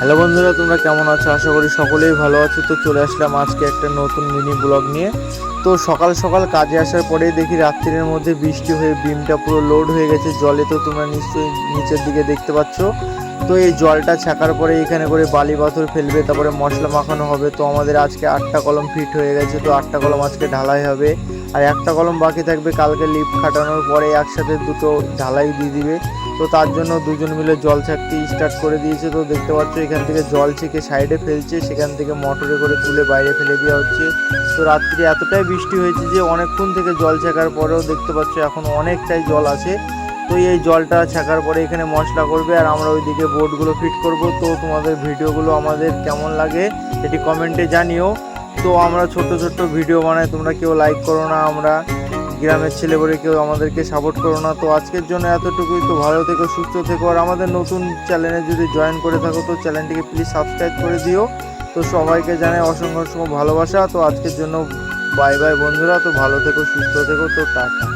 Hello বন্ধুরা, তোমরা কেমন আছো? আশা করি সকলেই ভালো আছো। তো চলে আসলাম আজকে একটা নতুন মিনি ব্লগ নিয়ে। তো সকাল সকাল কাজে আসার পরেই দেখি রাত্রির মধ্যে বৃষ্টি হয়ে, বিমটা পুরো লোড হয়ে গেছে। জলে তো তোমরা নিশ্চয়ই নিচের দিকে দেখতে পাচ্ছ। তো এই জলটা ছাকার পরে এখানে করে বালি পাথর ফেলবে, তারপরে মশলা মাখানো হবে। তো আমাদের আজকে আটটা কলম ফিট হয়ে গেছে, তো আটটা কলম আজকে ঢালাই হবে। আর একটা কলম বাকি থাকবে কালকে লিপ খাটানোর পরে একসাথে দুটো ঢালাই দিয়ে দিবে। তো তার জন্য দুজন মিলে জল ছাকতে স্টার্ট করে দিয়েছে। তো দেখতে পাচ্ছ এখান থেকে জল ছেঁকে সাইডে ফেলছে, সেখান থেকে মোটরে করে তুলে বাইরে ফেলে দেওয়া হচ্ছে। তো রাত্রি এতটাই বৃষ্টি হয়েছে যে অনেকক্ষণ থেকে জল ছাকার পরেও দেখতে পাচ্ছ এখন অনেকটাই জল আছে। তো এই জলটা ছাকার পরে এখানে মশলা করবে আর আমরা ওইদিকে বোর্ডগুলো ফিট করব। তো তোমাদের ভিডিওগুলো আমাদের কেমন লাগে এটি কমেন্টে জানিও। তো আমরা ছোট্ট ছোট্ট ভিডিও বানাই, তোমরা কেউ লাইক করো না, আমরা গ্রামের ছেলে বলে কেউ আমাদেরকে সাপোর্ট করো না। তো আজকের জন্য এতটুকুই, তো ভালো থেকো, সুস্থ থেকো। আর আমাদের নতুন চ্যানেলে যদি জয়েন করে থাকো, তো চ্যানেলটিকে প্লিজ সাবস্ক্রাইব করে দিও। তো সবাইকে জানাই অসংখ্য অসংখ্য ভালোবাসা। তো আজকের জন্য বাই বাই বন্ধুরা, তো ভালো থেকো, সুস্থ থেকো, তো টাটা।